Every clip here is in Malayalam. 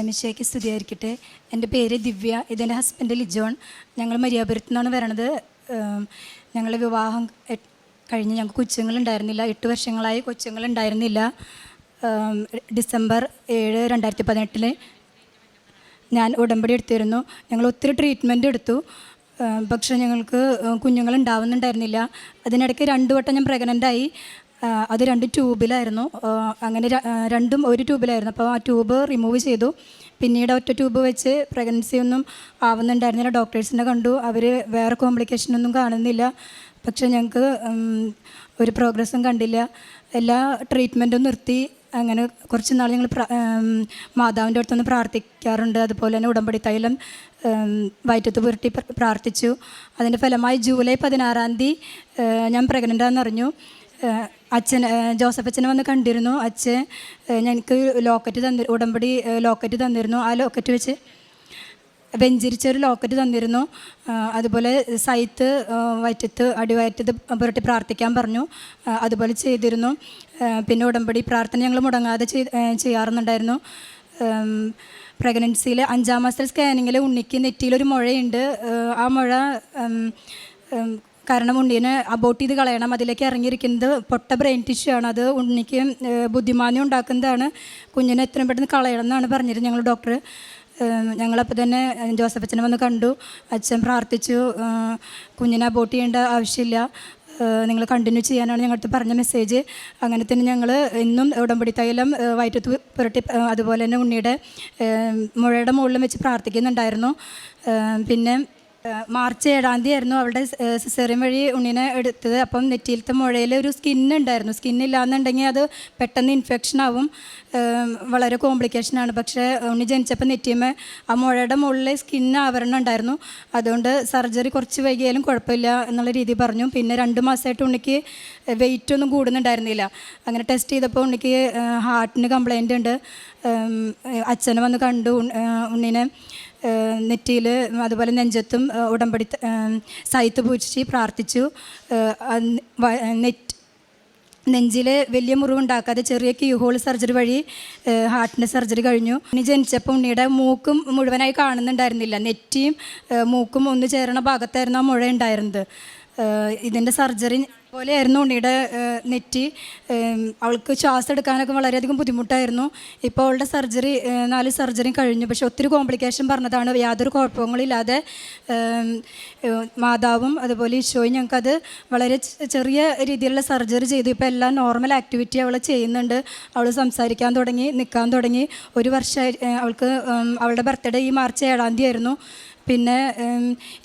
രമേശയ്ക്ക് സ്തുതിയായിരിക്കട്ടെ. എന്റെ പേര് ദിവ്യ. ഇതെന്റെ ഹസ്ബൻഡ് ലിജോൺ. ഞങ്ങൾ മര്യാപുരത്തു നിന്നാണ് വരണത്. ഞങ്ങളുടെ വിവാഹം കഴിഞ്ഞ് ഞങ്ങൾക്ക് കൊച്ചുങ്ങളുണ്ടായിരുന്നില്ല. എട്ട് വർഷങ്ങളായി കൊച്ചുങ്ങളുണ്ടായിരുന്നില്ല. ഡിസംബർ ഏഴ് രണ്ടായിരത്തി പതിനെട്ടിൽ ഞാൻ ഉടമ്പടി എടുത്തിരുന്നു. ഞങ്ങൾ ഒത്തിരി ട്രീറ്റ്മെന്റ് എടുത്തു. പക്ഷേ ഞങ്ങൾക്ക് കുഞ്ഞുങ്ങൾ ഉണ്ടാവുന്നുണ്ടായിരുന്നില്ല അതിനിടയ്ക്ക് രണ്ട് വട്ടം ഞാൻ പ്രഗ്നന്റായി അത് രണ്ട് ട്യൂബിലായിരുന്നു. അങ്ങനെ രണ്ടും ഒരു ട്യൂബിലായിരുന്നു. അപ്പോൾ ആ ട്യൂബ് റിമൂവ് ചെയ്തു. പിന്നീട് ഒറ്റ ട്യൂബ് വെച്ച് പ്രഗ്നൻസി ഒന്നും ആവുന്നുണ്ടായിരുന്നില്ല. ഡോക്ടേഴ്സിനെ കണ്ടു. അവർ വേറെ കോംപ്ലിക്കേഷൻ ഒന്നും കാണുന്നില്ല. പക്ഷെ ഞങ്ങൾക്ക് ഒരു പ്രോഗ്രസ്സും കണ്ടില്ല. എല്ലാ ട്രീറ്റ്മെന്റും നിർത്തി. അങ്ങനെ കുറച്ച് നാൾ ഞങ്ങൾ മാതാവിന്റെ അടുത്തൊന്ന് പ്രാർത്ഥിക്കാറുണ്ട്. അതുപോലെ തന്നെ ഉടമ്പടി തൈലം വയറ്റത്ത് പുരട്ടി പ്രാർത്ഥിച്ചു. അതിന്റെ ഫലമായി ജൂലൈ പതിനാറാം തീയതി ഞാൻ പ്രഗ്നന്റ് ആണെന്നറിഞ്ഞു. ഏഹ്, അച്ഛൻ ജോസഫ് അച്ഛനെ വന്ന് കണ്ടിരുന്നു. അച്ഛൻ എനിക്ക് ലോക്കറ്റ് തന്നി ഉടമ്പടി ലോക്കറ്റ് തന്നിരുന്നു. ആ ലോക്കറ്റ് വെച്ച് വെഞ്ചിരിച്ചൊരു ലോക്കറ്റ് തന്നിരുന്നു. അതുപോലെ സൈത്ത് വയറ്റത്ത് അടിവയറ്റത്ത് പുരട്ടി പ്രാർത്ഥിക്കാൻ പറഞ്ഞു. അതുപോലെ ചെയ്തിരുന്നു. പിന്നെ ഉടമ്പടി പ്രാർത്ഥന ഞങ്ങൾ മുടങ്ങാതെ ചെയ്യാറുന്നുണ്ടായിരുന്നു. പ്രഗ്നൻസിയിൽ അഞ്ചാം മാസത്തിൽ സ്കാനിങ്ങിൽ ഉണ്ണിക്ക് നെറ്റിയിലൊരു മുഴയുണ്ട്. ആ, മുഴ കാരണം ഉണ്ണീനെ അബോട്ട് ചെയ്ത് കളയണം. അതിലേക്ക് ഇറങ്ങിയിരിക്കുന്നത് പൊട്ട ബ്രെയിൻ ടിഷ്യൂ ആണ്. അത് ഉണ്ണിക്ക് ബുദ്ധിമാനി ഉണ്ടാക്കുന്നതാണ്. കുഞ്ഞിനെ എത്രയും പെട്ടെന്ന് കളയണം എന്നാണ് പറഞ്ഞിരുന്നത് ഞങ്ങൾ ഡോക്ടർ ഞങ്ങളപ്പോൾ തന്നെ ജോസഫ് അച്ഛനെ വന്ന് കണ്ടു. അച്ഛൻ പ്രാർത്ഥിച്ചു. കുഞ്ഞിനെ അബോട്ട് ചെയ്യേണ്ട ആവശ്യമില്ല. നിങ്ങൾ കണ്ടിന്യൂ ചെയ്യാനാണ് ഞങ്ങൾക്ക് പറഞ്ഞ മെസ്സേജ് അങ്ങനെ തന്നെ ഞങ്ങൾ ഇന്നും ഉടമ്പടി തൈലം വയറ്റത്ത് പുരട്ടി അതുപോലെ തന്നെ ഉണ്ണിയുടെ മുഴയുടെ മുകളിലും വെച്ച് പ്രാർത്ഥിക്കുന്നുണ്ടായിരുന്നു. പിന്നെ മാർച്ച് ഏഴാം തീയതി ആയിരുന്നു അവളുടെ സിസേറിയൻ വഴി ഉണ്ണിനെ എടുത്തത്. അപ്പം നെറ്റിയിലത്തെ മുഴയിൽ ഒരു സ്കിൻ ഇല്ലാന്നുണ്ടെങ്കിൽ അത് പെട്ടെന്ന് ഇൻഫെക്ഷൻ ആവും. വളരെ കോംപ്ലിക്കേഷനാണ് പക്ഷേ ഉണ്ണി ജനിച്ചപ്പോൾ നെറ്റിയമ്മ ആ മുഴയുടെ മുകളിൽ സ്കിൻ ആവരണം ഉണ്ടായിരുന്നു. അതുകൊണ്ട് സർജറി കുറച്ച് വൈകിയാലും കുഴപ്പമില്ല എന്നുള്ള രീതി പറഞ്ഞു. പിന്നെ രണ്ട് മാസമായിട്ട് ഉണ്ണിക്ക് വെയിറ്റ് ഒന്നും കൂടുന്നുണ്ടായിരുന്നില്ല. അങ്ങനെ ടെസ്റ്റ് ചെയ്തപ്പോൾ ഉണ്ണിക്ക് ഹാർട്ടിന് കംപ്ലൈന്റ് ഉണ്ട്. അച്ഛനെ വന്ന് കണ്ടു. ഉണ്ണിനെ. നെറ്റിയിൽ അതുപോലെ നെഞ്ചത്തും ഉടമ്പടി പൂജിച്ച് സൈത്ത് പൂച്ചി പ്രാർത്ഥിച്ചു നെറ്റ് നെഞ്ചിൽ വലിയ മുറിവുണ്ടാക്കാതെ ചെറിയ ക്യൂ ഹോൾ സർജറി വഴി ഹാർട്ടിന്റെ സർജറി കഴിഞ്ഞു. ഇനി ജനിച്ചപ്പോൾ ഉണ്ണിയുടെ മൂക്കും മുഴുവനായി കാണുന്നുണ്ടായിരുന്നില്ല. നെറ്റിയും മൂക്കും ഒന്ന് ചേരണ ഭാഗത്തായിരുന്നു ആ മുഴ ഉണ്ടായിരുന്നത്. ഇതിന്റെ സർജറി പോലെയായിരുന്നു ഉണ്ണിയുടെ നെറ്റി. അവൾക്ക് ശ്വാസം എടുക്കാനൊക്കെ വളരെയധികം ബുദ്ധിമുട്ടായിരുന്നു. ഇപ്പോൾ അവളുടെ സർജറി നാല് സർജറി കഴിഞ്ഞു. പക്ഷെ ഒത്തിരി കോംപ്ലിക്കേഷൻ പറഞ്ഞതാണ്. യാതൊരു കുഴപ്പങ്ങളില്ലാതെ മാതാവും അതുപോലെ ഈശോയും ഞങ്ങൾക്കത് വളരെ ചെറിയ രീതിയിലുള്ള സർജറി ചെയ്തു. ഇപ്പോൾ എല്ലാം നോർമൽ ആക്ടിവിറ്റി അവൾ ചെയ്യുന്നുണ്ട്. അവൾ സംസാരിക്കാൻ തുടങ്ങി നിൽക്കാൻ തുടങ്ങി. ഒരു വർഷമായി അവൾക്ക് അവളുടെ ബർത്ത്ഡേ ഈ മാർച്ച് ഏഴാം തീയതി ആയിരുന്നു. പിന്നെ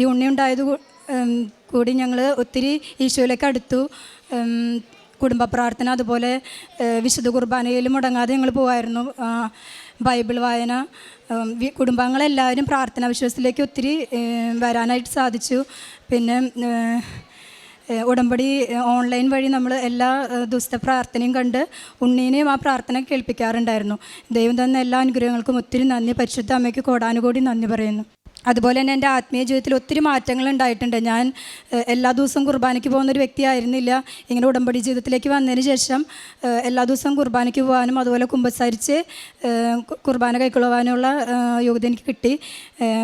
ഈ ഉണ്ണി ഉണ്ടായത് കൂടി ഞങ്ങൾ ഒത്തിരി ഈശോയിലേക്ക് അടുത്തു. കുടുംബ പ്രാർത്ഥന അതുപോലെ വിശുദ്ധ കുർബാനയിൽ മുടങ്ങാതെ ഞങ്ങൾ പോകുമായിരുന്നു ബൈബിൾ വായന കുടുംബാംഗങ്ങളെല്ലാവരും പ്രാർത്ഥന വിശ്വാസത്തിലേക്ക് ഒത്തിരി വരാനായിട്ട് സാധിച്ചു. പിന്നെ ഉടമ്പടി ഓൺലൈൻ വഴി നമ്മൾ എല്ലാ ദിവസത്തെ പ്രാർത്ഥനയും കണ്ട് ഉണ്ണീനെയും ആ പ്രാർത്ഥന കേൾപ്പിക്കാറുണ്ടായിരുന്നു. ദൈവം തന്ന എല്ലാ അനുഗ്രഹങ്ങൾക്കും ഒത്തിരി നന്ദി. പരിശുദ്ധ അമ്മയ്ക്ക് കോടാനുകൂടി നന്ദി പറയുന്നു. അതുപോലെ തന്നെ എന്റെ ആത്മീയ ജീവിതത്തിൽ ഒത്തിരി മാറ്റങ്ങൾ ഉണ്ടായിട്ടുണ്ട്. ഞാൻ എല്ലാ ദിവസവും കുർബാനയ്ക്ക് പോകുന്നൊരു വ്യക്തിയായിരുന്നില്ല ഇങ്ങനെ ഉടമ്പടി ജീവിതത്തിലേക്ക് വന്നതിന് ശേഷം എല്ലാ ദിവസവും കുർബാനയ്ക്ക് പോകാനും അതുപോലെ കുമ്പസാരിച്ച് കുർബാന കൈക്കൊള്ളുവാനുള്ള യോഗ്യത എനിക്ക് കിട്ടി.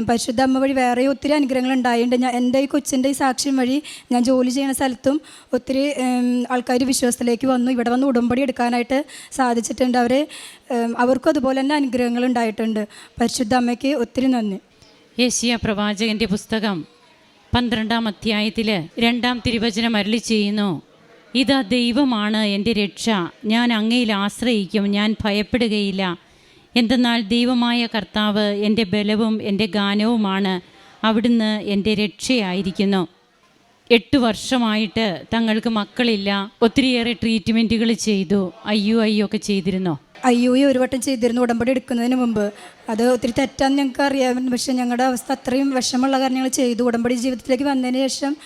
പരിശുദ്ധ അമ്മ വഴി വേറെ ഒത്തിരി അനുഗ്രഹങ്ങൾ ഉണ്ടായിട്ടുണ്ട്. ഞാൻ എന്റെ ഈ കൊച്ചിന്റെ ഈ സാക്ഷ്യം വഴി ഞാൻ ജോലി ചെയ്യുന്ന സ്ഥലത്തും ഒത്തിരി ആൾക്കാർ വിശ്വാസത്തിലേക്ക് വന്നു. ഇവിടെ വന്ന് ഉടമ്പടി എടുക്കാനായിട്ട് സാധിച്ചിട്ടുണ്ട് അവർ അവർക്കും അതുപോലെ തന്നെ അനുഗ്രഹങ്ങൾ ഉണ്ടായിട്ടുണ്ട്. പരിശുദ്ധ അമ്മയ്ക്ക് ഒത്തിരി നന്ദി. യേശിയ പ്രവാചകന്റെ പുസ്തകം പന്ത്രണ്ടാം അധ്യായത്തിൽ രണ്ടാം തിരുവചനം അരളി ചെയ്യുന്നു. ഇതാ ദൈവമാണ് എന്റെ രക്ഷ. ഞാൻ അങ്ങയിൽ ആശ്രയിക്കും. ഞാൻ ഭയപ്പെടുകയില്ല. എന്തെന്നാൽ ദൈവമായ കർത്താവ് എന്റെ ബലവും എന്റെ ഗാനവുമാണ്. അവിടുന്ന് എന്റെ രക്ഷയായിരിക്കുന്നു. എട്ട് വർഷമായിട്ട് തങ്ങൾക്ക് മക്കളില്ല. ഒത്തിരിയേറെ ട്രീറ്റ്മെന്റുകൾ ചെയ്തു. അയ്യോ അയ്യോ ഒക്കെ ചെയ്തിരുന്നോ? അയ്യോ ഈ ഒരു വട്ടം ചെയ്തിരുന്നു. ഉടമ്പടി എടുക്കുന്നതിന് മുമ്പ്. അത് ഒത്തിരി തെറ്റാന്ന് ഞങ്ങൾക്ക് അറിയാമായിരുന്നു പക്ഷേ ഞങ്ങളുടെ അവസ്ഥ അത്രയും വിഷമമുള്ള കാര്യങ്ങൾ ചെയ്തു. ഉടമ്പടി ജീവിതത്തിലേക്ക് വന്നതിന് ശേഷം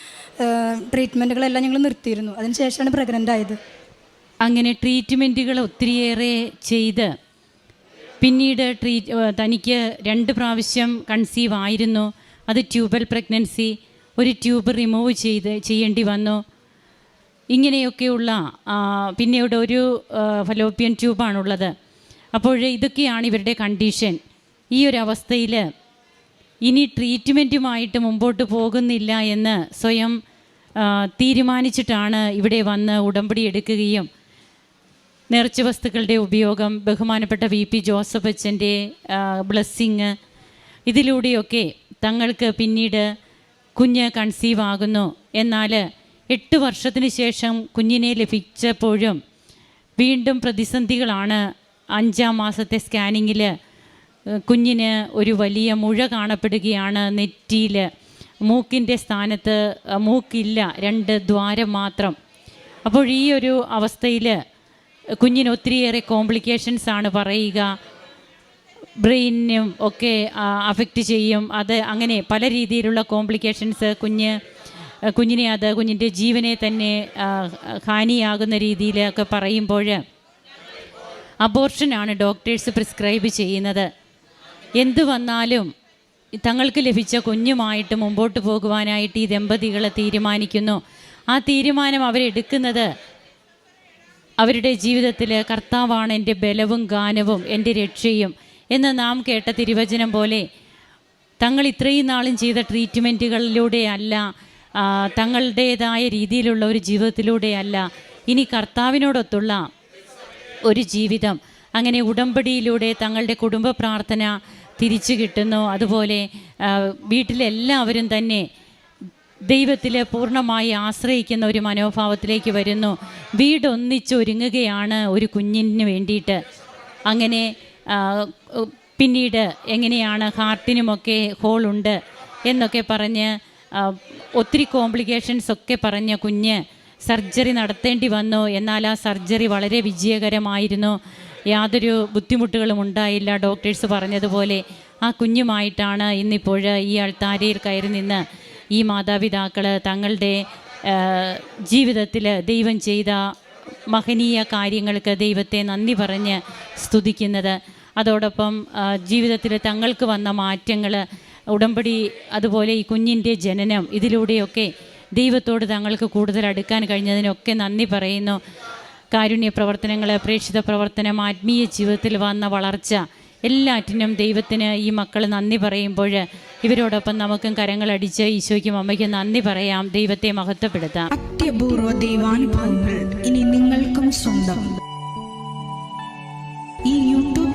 ട്രീറ്റ്മെന്റുകളെല്ലാം ഞങ്ങൾ നിർത്തിയിരുന്നു. അതിനുശേഷമാണ് പ്രഗ്നന്റ് പ്രഗ്നന്റ് ആയത്. അങ്ങനെ ട്രീറ്റ്മെന്റുകൾ ഒത്തിരിയേറെ ചെയ്ത്. പിന്നീട് ട്രീ ഏഹ് തനിക്ക് രണ്ട് പ്രാവശ്യം കൺസീവ് ആയിരുന്നു. അത് ട്യൂബൽ പ്രഗ്നൻസി ഒരു ട്യൂബ് റിമൂവ് ചെയ്ത് ചെയ്യേണ്ടി വന്നു. ഇങ്ങനെയൊക്കെയുള്ള പിന്നെ പിന്നീട് ഒരു ഫലോപ്യൻ ട്യൂബാണുള്ളത്. അപ്പോൾ ഇതൊക്കെയാണ് ഇവരുടെ കണ്ടീഷൻ. ഈ ഒരു അവസ്ഥയിൽ ഇനി ട്രീറ്റ്മെന്റുമായിട്ട് മുമ്പോട്ട് പോകുന്നില്ല എന്ന് സ്വയം തീരുമാനിച്ചിട്ടാണ് ഇവിടെ വന്ന് ഉടമ്പടി എടുക്കുകയും നേർച്ച വസ്തുക്കളുടെ ഉപയോഗം ബഹുമാനപ്പെട്ട വി പി ജോസഫ് അച്ഛന്റെ ബ്ലെസ്സിങ് ഇതിലൂടെയൊക്കെ തങ്ങൾക്ക് പിന്നീട് കുഞ്ഞ് കൺസീവ് ആകുന്നു. എന്നാൽ എട്ട് വർഷത്തിന് ശേഷം കുഞ്ഞിനെ ലഭിച്ചപ്പോഴും വീണ്ടും പ്രതിസന്ധികളാണ്. അഞ്ചാം മാസത്തെ സ്കാനിങ്ങിൽ കുഞ്ഞിന് ഒരു വലിയ മുഴ കാണപ്പെടുകയാണ് നെറ്റിയിൽ. മൂക്കിന്റെ സ്ഥാനത്ത് മൂക്കില്ല രണ്ട് ദ്വാരം മാത്രം. അപ്പോൾ ഈ ഒരു അവസ്ഥയിൽ കുഞ്ഞിന് ഒത്തിരിയേറെ കോംപ്ലിക്കേഷൻസ് ആണ് പറയുക. ബ്രെയിനും ഒക്കെ അഫക്റ്റ് ചെയ്യും. അത് അങ്ങനെ പല രീതിയിലുള്ള കോംപ്ലിക്കേഷൻസ് കുഞ്ഞ് കുഞ്ഞിനെ അത് കുഞ്ഞിന്റെ ജീവനെ തന്നെ ഹാനിയാകുന്ന രീതിയിലൊക്കെ പറയുമ്പോൾ അബോർഷനാണ് ഡോക്ടേഴ്സ് പ്രിസ്ക്രൈബ് ചെയ്യുന്നത്. എന്തു വന്നാലും തങ്ങൾക്ക് ലഭിച്ച കുഞ്ഞുമായിട്ട് മുമ്പോട്ട് പോകുവാനായിട്ട് ഈ ദമ്പതികൾ തീരുമാനിക്കുന്നു. ആ തീരുമാനം അവരെടുക്കുന്നത് അവരുടെ ജീവിതത്തിൽ കർത്താവാണ് എന്റെ ബലവും ഗാനവും എന്റെ രക്ഷയും. എന്ന് നാം കേട്ട തിരുവചനം പോലെ തങ്ങൾ ഇത്രയും നാളും ചെയ്ത ട്രീറ്റ്മെന്റുകളിലൂടെയല്ല അല്ല തങ്ങളുടേതായ രീതിയിലുള്ള ഒരു ജീവിതത്തിലൂടെ അല്ല ഇനി കർത്താവിനോടൊത്തുള്ള ഒരു ജീവിതം. അങ്ങനെ ഉടമ്പടിയിലൂടെ തങ്ങളുടെ കുടുംബ പ്രാർത്ഥന തിരിച്ചു കിട്ടുന്നു. അതുപോലെ വീട്ടിലെല്ലാവരും തന്നെ ദൈവത്തിൽ പൂർണമായി ആശ്രയിക്കുന്ന ഒരു മനോഭാവത്തിലേക്ക് വരുന്നു. വീടൊന്നിച്ചൊരുങ്ങുകയാണ് ഒരു കുഞ്ഞിന് വേണ്ടിയിട്ട്. അങ്ങനെ പിന്നീട് എങ്ങനെയാണ് ഹാർട്ടിനുമൊക്കെ ഹോളുണ്ട് എന്നൊക്കെ പറഞ്ഞ് ഒത്തിരി കോംപ്ലിക്കേഷൻസ് ഒക്കെ പറഞ്ഞ കുഞ്ഞ് സർജറി നടത്തേണ്ടി വന്നു. എന്നാൽ ആ സർജറി വളരെ വിജയകരമായിരുന്നു. യാതൊരു ബുദ്ധിമുട്ടുകളും ഉണ്ടായില്ല. ഡോക്ടേഴ്സ് പറഞ്ഞതുപോലെ ആ കുഞ്ഞുമായിട്ടാണ് ഇന്നിപ്പോൾ ഈ അൾത്താരയിൽ കയറി നിന്ന് ഈ മാതാപിതാക്കൾ തങ്ങളുടെ ജീവിതത്തിൽ ദൈവം ചെയ്ത മഹനീയ കാര്യങ്ങൾക്ക് ദൈവത്തെ നന്ദി പറഞ്ഞ് സ്തുതിക്കുന്നത്. അതോടൊപ്പം ജീവിതത്തിൽ തങ്ങൾക്ക് വന്ന മാറ്റങ്ങൾ ഉടമ്പടി അതുപോലെ ഈ കുഞ്ഞിന്റെ ജനനം ഇതിലൂടെയൊക്കെ ദൈവത്തോട് തങ്ങൾക്ക് കൂടുതൽ അടുക്കാൻ കഴിഞ്ഞതിനൊക്കെ നന്ദി പറയുന്നു. കാരുണ്യ പ്രവർത്തനങ്ങൾ പ്രേക്ഷിത പ്രവർത്തനം ആത്മീയ ജീവിതത്തിൽ വന്ന വളർച്ച എല്ലാറ്റിനും ദൈവത്തിന് ഈ മക്കൾ നന്ദി പറയുമ്പോൾ ഇവരോടൊപ്പം നമുക്കും കരങ്ങളടിച്ച് ഈശോയ്ക്കും അമ്മയ്ക്കും നന്ദി പറയാം. ദൈവത്തെ മഹത്വപ്പെടുത്താം. അത്യപൂർവ ദൈവാനുഭവങ്ങൾ ഇനി നിങ്ങൾക്കും സ്വന്തം.